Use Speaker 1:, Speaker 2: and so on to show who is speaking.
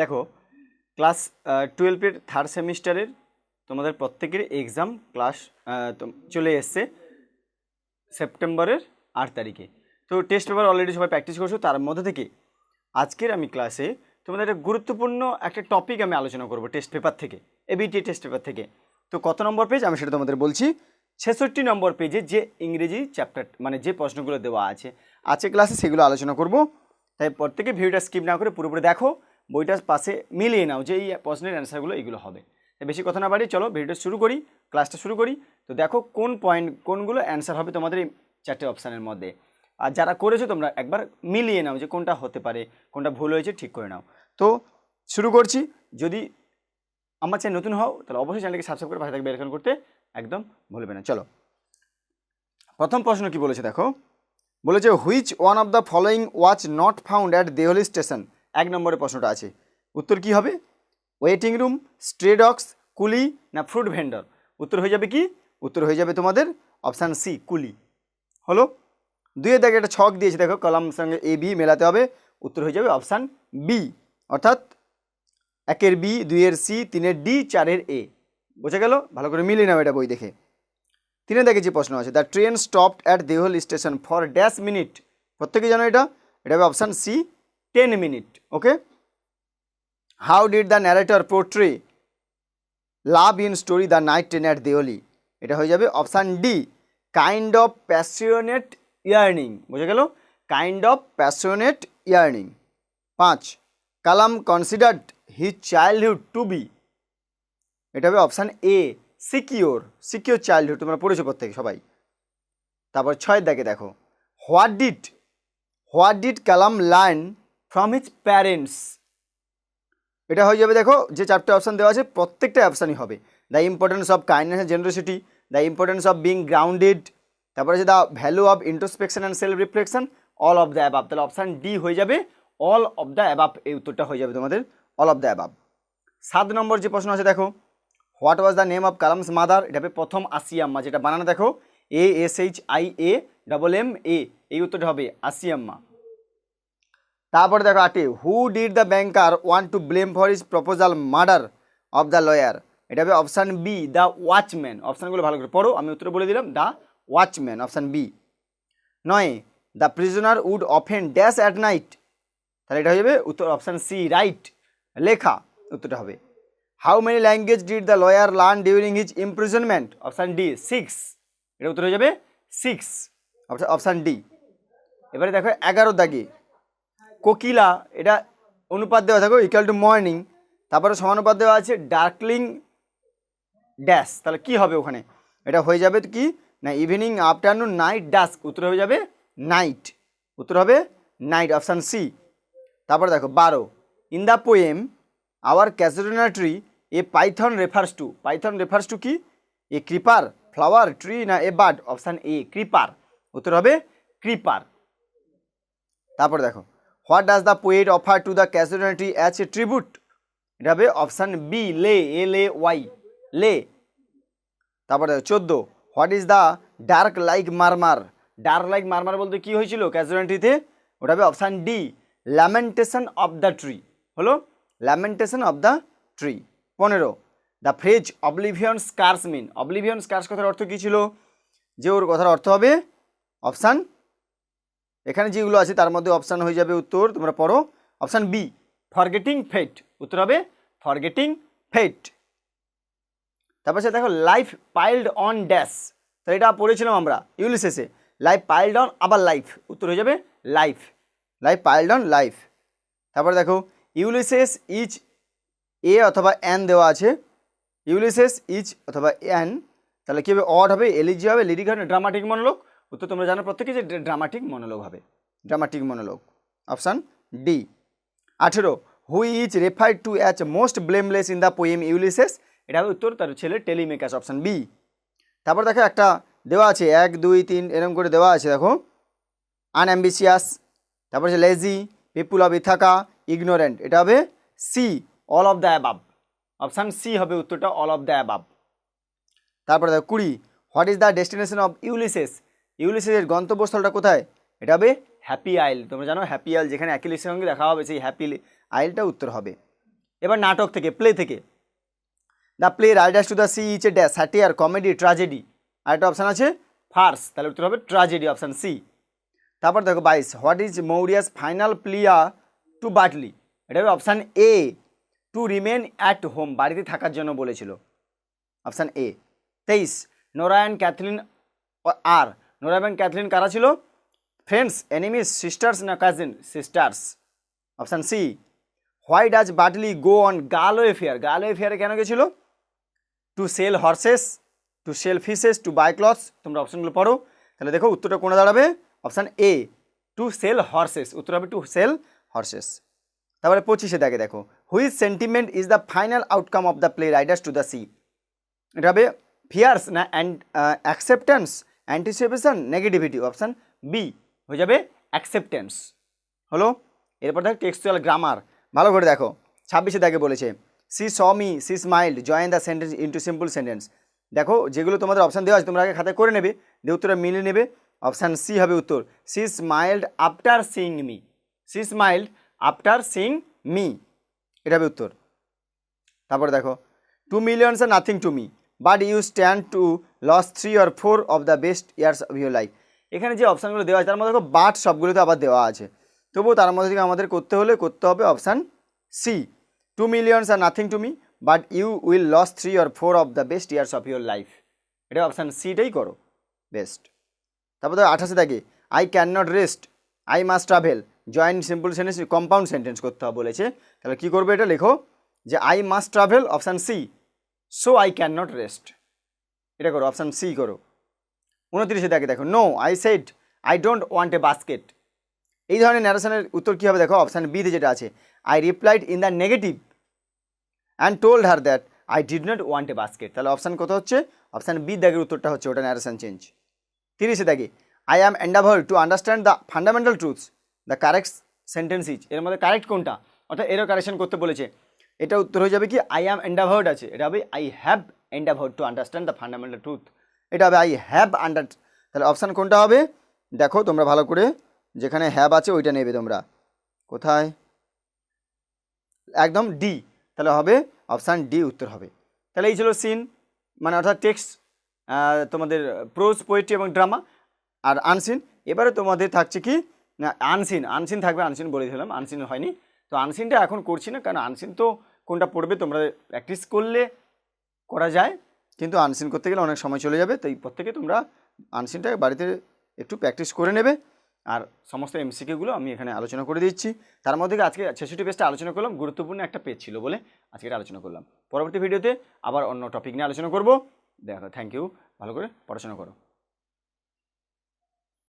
Speaker 1: দেখো ক্লাস টুয়েলভের থার্ড সেমিস্টারের তোমাদের প্রত্যেকের এক্সাম ক্লাস চলে এসছে সেপ্টেম্বরের আট তারিখে। তো টেস্ট পেপার অলরেডি সবাই প্র্যাকটিস করছ, তার মধ্যে থেকে আজকের আমি ক্লাসে তোমাদের একটা গুরুত্বপূর্ণ একটা টপিক আমি আলোচনা করব টেস্ট পেপার থেকে এবিটি টেস্ট পেপার থেকে। তো কত নম্বর পেজ আমি সেটা তোমাদের বলছি। ছেষট্টি নম্বর পেজে যে ইংরেজি চ্যাপ্টার মানে যে প্রশ্নগুলো দেওয়া আছে আজকে ক্লাসে সেগুলো আলোচনা করব। তাই প্রত্যেকে ভিডিওটা স্কিপ না করে পুরোপুরি দেখো। বইটার পাশে মিলিয়ে নাও যে এই প্রশ্নের অ্যান্সারগুলো এইগুলো হবে। বেশি কথা না বাড়ি চলো, ভিডিওটা শুরু করি, ক্লাসটা শুরু করি। তো দেখো কোন পয়েন্ট কোনগুলো অ্যান্সার হবে তোমাদের এই চারটে অপশানের মধ্যে। আর যারা করেছ তোমরা একবার মিলিয়ে নাও যে কোনটা হতে পারে, কোনটা ভুল হয়েছে ঠিক করে নাও। তো শুরু করছি, যদি আমার চ্যানেল নতুন হও, তাহলে অবশ্যই চ্যানেলকে সাবস্ক্রাইব করে পাশে থাকবে বেলকন করতে একদম ভুলবে না। চলো। প্রথম প্রশ্ন কি বলেছে দেখো? বলেছে which one of the following watch not found at Deoli station এক নম্বরের প্রশ্নটা আছে। উত্তর কি হবে? ওয়েটিং রুম স্ট্রে ডগস কুলি না ফ্রুট ভেন্ডর উত্তর হয়ে যাবে কি? উত্তর হয়ে যাবে তোমাদের অপশান সি কুলি। হলো? দুইয়ের দেখে একটা ছক দিয়েছে, দেখো, কলাম সঙ্গে এ বি মেলাতে হবে। উত্তর হয়ে যাবে অপশান বি অর্থাৎ একের বি দুইয়ের সি তিনের ডি চারের এ বোঝা গেল? ভালো করে মিলিয়ে নাও এটা বই দেখে। তিনে দেখে যে প্রশ্ন আছে the train stopped at Deoli station for dash minute প্রত্যেকে জানো এটা? এটা হবে option C ten minute okay how did the narrator portray love in story the night train at Deoli এটা হয়ে যাবে option D kind of passionate yearning বোঝা গেল? কাইন্ড অফ প্যাশনেট ইয়ার্নিং পাঁচ Kalam considered his childhood to be এটা হবে option A secure secure childhood তোমরা পড়েছো প্রত্যেকে সবাই। তারপর ছয় দেখে দেখো। What did what did Kalam learn from his parents এটা হয়ে যাবে, দেখো, যে চারটে অপশান দেওয়া আছে প্রত্যেকটা অপশানই হবে। The importance of kindness and generosity the importance of being grounded তারপরে আছে the value of introspection and self reflection all of the above তাহলে অপশান ডি হয়ে যাবে অল অফ দ্য অ্যাবাব এই উত্তরটা হয়ে যাবে তোমাদের অল অফ দ্য অ্যাবাব সাত নম্বর যে প্রশ্ন আছে, দেখো what was the name of Kalam's mother এটা হবে প্রথম আসিয়াম্মা যেটা বানানো, দেখো A S H I A double M A এই উত্তরটা হবে আসিয়াম্মা তারপরে দেখো আটে who did the banker want to blame for his proposal murder of the lawyer এটা হবে অপশান বি দ্য ওয়াচম্যান অপশানগুলো ভালো করে পড়ো, আমি উত্তর বলে দিলাম দ্য ওয়াচম্যান অপশান বি নয় the prisoner would often dash at night তাহলে এটা হয়ে যাবে উত্তর অপশান সি রাইট লেখা, উত্তরটা হবে। How many language did the lawyer learn during his imprisonment option D six এটা উত্তর হয়ে যাবে সিক্স অপশান ডি এবারে দেখো এগারো দাগে কোকিলা, এটা অনুপাত দেওয়া থাকো ইকুয়াল টু মর্নিং তারপরে সমানুপাত দেওয়া আছে ডার্কলিং ড্যাশ তাহলে কি হবে ওখানে? এটা হয়ে যাবে কি? না ইভিনিং আফটারনুন নাইট ডাস্ক উত্তর হয়ে যাবে নাইট উত্তর হবে নাইট অপশান সি তারপরে দেখো, বারো। In the poem our Casuarina tree a python refers to python refers to কি? এ ক্রিপার ফ্লাওয়ার ট্রি না a bird option a creeper উত্তর হবে ক্রিপার তারপরে দেখো what does the poet offer to the casuarina tree as a tribute এটা হবে option B লে এল A Y লে তারপরে চোদ্দ what is the dark like murmur dark like murmur বলতে কি হয়েছিল ক্যাজুয়ালিটিতে ওটা হবে option D lamentation of the tree হলো ল্যামেন্টেশন অফ দ্য ট্রি পনেরো the phrase oblivion scars mean oblivion scars কথার অর্থ কী ছিল? যে ওর কথার অর্থ হবে অপশান এখানে যেগুলো আছে, তার মধ্যে অপশান হয়ে যাবে উত্তর। তোমরা পড়ো। অপশান বি ফরগেটিং ফেট উত্তর হবে ফরগেটিং ফেট তারপর সে দেখো লাইফ পাইল্ড অন ড্যাশ তো এটা পড়েছিলাম আমরা ইউলিসেসে লাইফ পাইল্ড অন আবার লাইফ উত্তর হয়ে যাবে life life piled on life তারপর দেখো ইউলিসেস ইচ এ অথবা অ্যান দেওয়া আছে। ইউলিসেস ইচ অথবা অ্যান তাহলে কী হবে? অড হবে এলিজি হবে লিরিক হবে ড্রামাটিক মনোলোগ। উত্তর তোমরা জানো প্রত্যেকে যে ড্রামাটিক মনোলোগ হবে। Dramatic monologue. অপশান ডি আঠেরো who is referred to as most blameless in the poem Ulysses এটা হবে উত্তর, তার ছেলে টেলিমেকাস অপশান বি তারপর দেখো একটা দেওয়া আছে, এক, দুই, তিন, এরকম করে দেওয়া আছে, দেখো। আনঅ্যাম্বিসিয়াস তারপর হচ্ছে lazy people of Ithaca ignorant এটা হবে C all of the above option C হবে উত্তরটা অল অফ দ্য অ্যাবাব তারপরে দেখো কুড়ি what is the destination of Ulysses ইউলিসেসের গন্তব্যস্থলটা কোথায়? এটা হবে হ্যাপি আইল। তোমরা জানো, হ্যাপি আইল যেখানে অ্যাকিলিসের সঙ্গে দেখা হবে, সেই হ্যাপি আইলটা উত্তর হবে। এবার নাটক থেকে, প্লে থেকে। The play, Riders to the Sea each a dash, satire, comedy, tragedy. আরেকটা অপশান আছে, ফার্স। তাহলে উত্তর হবে ট্র্যাজেডি অপশান সি। তারপর দেখো বাইশ, what is Maurya's final plea to Bartley এটা হবে option A, to remain at home, বাড়িতে থাকার জন্য বলেছিল। অপশান এ, তেইশ নোরা অ্যান্ড ক্যাথলিন আর নোরা এবং ক্যাথলিন কারা ছিল? ফ্রেন্ডস, এনিমিস, সিস্টার্স, না cousin? Sisters. Option C. Why does Bartley go on Galway fair Galway ফেয়ারে কেন গেছিল? To sell horses, to sell fishes to buy clothes. তোমরা অপশানগুলো পড়ো। তাহলে দেখো, উত্তরটা কোনে দাঁড়াবে? Option A. To sell horses. উত্তর হবে টু সেল হর্সেস। তারপরে পঁচিশে দেখে দেখো। Whose sentiment is the final outcome of the play riders to the sea? এটা হবে ফিয়ার্স না and acceptance? Anticipation negativity option B হয়ে যাবে অ্যাকসেপ্টেন্স হলো, এরপর দেখো টেক্সচুয়াল গ্রামার ভালো করে দেখো। ছাব্বিশে দেখে বলেছে she saw me she smiled join the sentence into simple sentence দেখো, যেগুলো তোমাদের অপশান দেওয়া আছে, তোমরা আগে খাতায় করে নেবে, দিয়ে উত্তরটা মিলিয়ে নেবে। অপশান সি হবে উত্তর she smiled after seeing me she smiled after seeing me এটা হবে উত্তর। তারপরে দেখো two millions are nothing to me but you stand to lose three or four of the best years of your life এখানে যে অপশানগুলো দেওয়া আছে, তার মধ্যে দেখো বাট সবগুলোতে আবার দেওয়া আছে। তবুও তার মধ্যে থেকে আমাদের করতে হলে করতে হবে option C two millions are nothing to me but you will lose three or four of the best years of your life এটা অপশান সিটাই করো। বেস্ট তারপর দেখো, আঠাশে থাকে I can not rest I must travel join simple sentence compound sentence করতে হবে বলেছে। তাহলে কী করবে এটা? লেখো যে I must travel option C so I can not rest এটা করো অপশান সি করো। উনত্রিশে দেখে দেখো no I said I don't want a basket এই ধরনের ন্যারেশনের উত্তর কী হবে? দেখো অপশান বিতে যেটা আছে I replied in the negative and told her that I did not want a basket তাহলে অপশান কত হচ্ছে? অপশান বি দাগের উত্তরটা হচ্ছে, ওটা ন্যারেশন চেঞ্জ তিরিশে দাগে I am endeavour to understand the fundamental truths the correct sentence is এর মধ্যে কারেক্ট কোনটা? অর্থাৎ এরও কারেকশন করতে বলেছে। এটা উত্তর হয়ে যাবে কি আই অ্যাম এন্ডাভার্ড আছে। এটা হবে I have endeavoured to understand the fundamental truth এটা হবে আই হ্যাভ আন্ডার তাহলে অপশান কোনটা হবে? দেখো, তোমরা ভালো করে যেখানে হ্যাভ আছে, ওইটা নেবে তোমরা। কোথায়? একদম ডি তাহলে হবে অপশান ডি উত্তর হবে। তাহলে এই ছিল সিন মানে অর্থাৎ টেক্সট তোমাদের প্রোজ পোয়েট্রি এবং ড্রামা আর আনসিন এবারে তোমাদের থাকছে কি, না আনসিন আনসিন থাকবে আনসিন বলে দিলাম আনসিন হয়নি। তো আনসিনটা এখন করছি না, কারণ আনসিন তো কোনটা পড়বে তোমরা প্র্যাকটিস করলে করা যায়। কিন্তু আনসিন করতে গেলে অনেক সময় চলে যাবে, তাই প্রত্যেকে তোমরা আনসিনটা বাড়িতে একটু প্র্যাকটিস করে নেবে। আর সমস্ত এমসিকিউগুলো আমি এখানে আলোচনা করে দিচ্ছি। তার মধ্যে আজকে ছেষট্টি পেজটা আলোচনা করলাম, গুরুত্বপূর্ণ একটা পেজ ছিল বলে আজকে আলোচনা করলাম। পরবর্তী ভিডিওতে আবার অন্য টপিক নিয়ে আলোচনা করব। দেখো থ্যাংক ইউ ভালো করে পড়াশোনা করো।